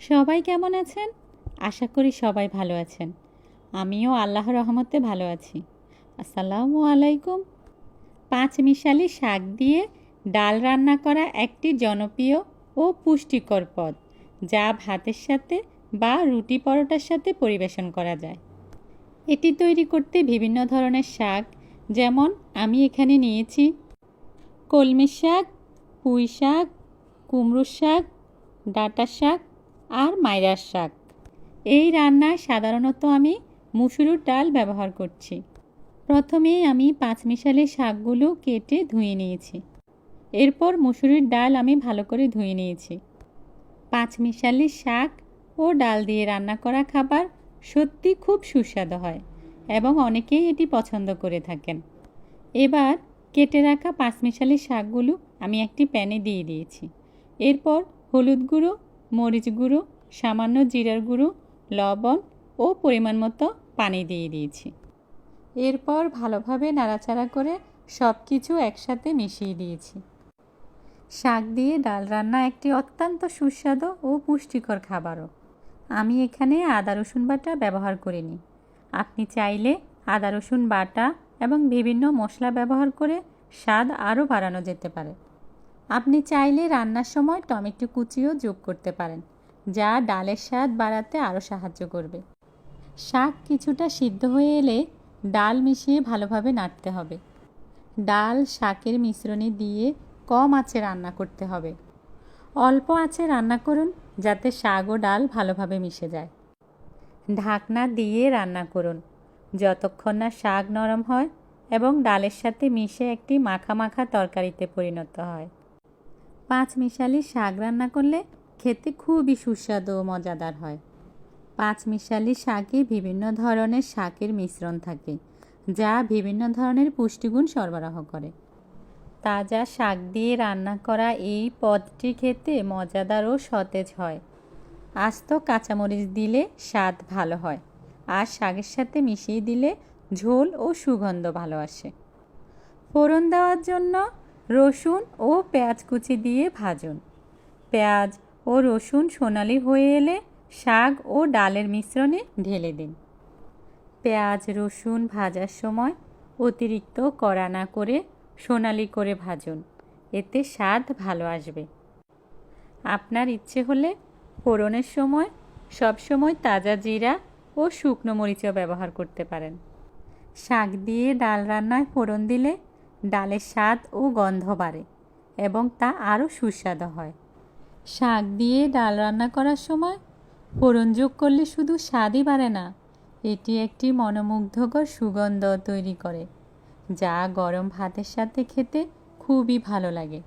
সবাই কেমন আছেন? আশা করি সবাই ভালো আছেন। আমিও আল্লাহ রহমতে ভালো আছি। আসসালামু আলাইকুম। পাঁচ মিশালি শাক দিয়ে ডাল রান্না করা একটি জনপ্রিয় ও পুষ্টিকর পদ, যা ভাতের সাথে বা রুটি পরোটার সাথে পরিবেশন করা যায়। এটি তৈরি করতে বিভিন্ন ধরনের শাক, যেমন আমি এখানে নিয়েছি কলমি শাক, পুঁই শাক, কুমড়ো শাক, ডাঁটা শাক আর মাইরার শাক। এই রান্নায় সাধারণত আমি মুসুরির ডাল ব্যবহার করছি। প্রথমেই আমি পাঁচমিশালি শাকগুলো কেটে ধুয়ে নিয়েছি। এরপর মুসুরির ডাল আমি ভালো করে ধুয়ে নিয়েছি। পাঁচমিশালি শাক ও ডাল দিয়ে রান্না করা খাবার সত্যি খুব সুস্বাদু হয় এবং অনেকেই এটি পছন্দ করে থাকেন। এবার কেটে রাখা পাঁচমিশালি শাকগুলো আমি একটি প্যানে দিয়ে দিয়েছি। এরপর হলুদ গুঁড়ো মরিচ গুঁড়ো, সামান্য জিরার গুঁড়ো, লবণ ও পরিমাণ মতো পানি দিয়ে দিয়েছি। এরপর ভালোভাবে নাড়াচাড়া করে সব কিছু একসাথে মিশিয়ে দিয়েছি। শাক দিয়ে ডাল রান্না একটি অত্যন্ত সুস্বাদু ও পুষ্টিকর খাবারও। আমি এখানে আদা, রসুন বাটা ব্যবহার করিনি। আপনি চাইলে আদা, রসুন বাটা এবং বিভিন্ন মশলা ব্যবহার করে স্বাদ আরও বাড়ানো যেতে পারে। আপনি চাইলে রান্নার সময় টমেটো কুচিও যোগ করতে পারেন, যা ডালের স্বাদ বাড়াতে আরও সাহায্য করবে। শাক কিছুটা সিদ্ধ হয়ে এলে ডাল মিশিয়ে ভালোভাবে নাড়তে হবে। ডাল শাকের মিশ্রণে দিয়ে কম আঁচে রান্না করতে হবে। অল্প আঁচে রান্না করুন, যাতে শাক ও ডাল ভালোভাবে মিশে যায়। ঢাকনা দিয়ে রান্না করুন, যতক্ষণ না শাক নরম হয় এবং ডালের সাথে মিশে একটি মাখা মাখা তরকারিতে পরিণত হয়। পাঁচ মিশালি শাক রান্না করলে খেতে খুবই সুস্বাদু ও মজাদার হয়। পাঁচ মিশালি শাকে বিভিন্ন ধরনের শাকের মিশ্রণ থাকে, যা বিভিন্ন ধরনের পুষ্টিগুণ সরবরাহ করে। তাজা শাক দিয়ে রান্না করা এই পদটি খেতে মজাদার ও সতেজ হয়। আস্ত কাঁচামরিচ দিলে স্বাদ ভালো হয় আর শাকের সাথে মিশিয়ে দিলে ঝোল ও সুগন্ধ ভালো আসে। ফোড়ন দেওয়ার জন্য রসুন ও পেঁয়াজ কুচি দিয়ে ভাজুন। পেঁয়াজ ও রসুন সোনালি হয়ে এলে শাক ও ডালের মিশ্রণে ঢেলে দিন। পেঁয়াজ, রসুন ভাজার সময় অতিরিক্ত কড়া না করে সোনালি করে ভাজুন। এতে স্বাদ ভালো আসবে। আপনার ইচ্ছে হলে ফোড়নের সময় সবসময় তাজা জিরা ও শুকনো মরিচও ব্যবহার করতে পারেন। শাক দিয়ে ডাল রান্নায় ফোড়ন দিলে ডালের স্বাদ ও গন্ধ বাড়ে এবং তা আরও সুস্বাদু হয়। শাক দিয়ে ডাল রান্না করার সময় ফোড়ন যোগ করলে শুধু স্বাদই বাড়ে না, এটি একটি মনোমুগ্ধকর সুগন্ধ তৈরি করে, যা গরম ভাতের সাথে খেতে খুবই ভালো লাগে।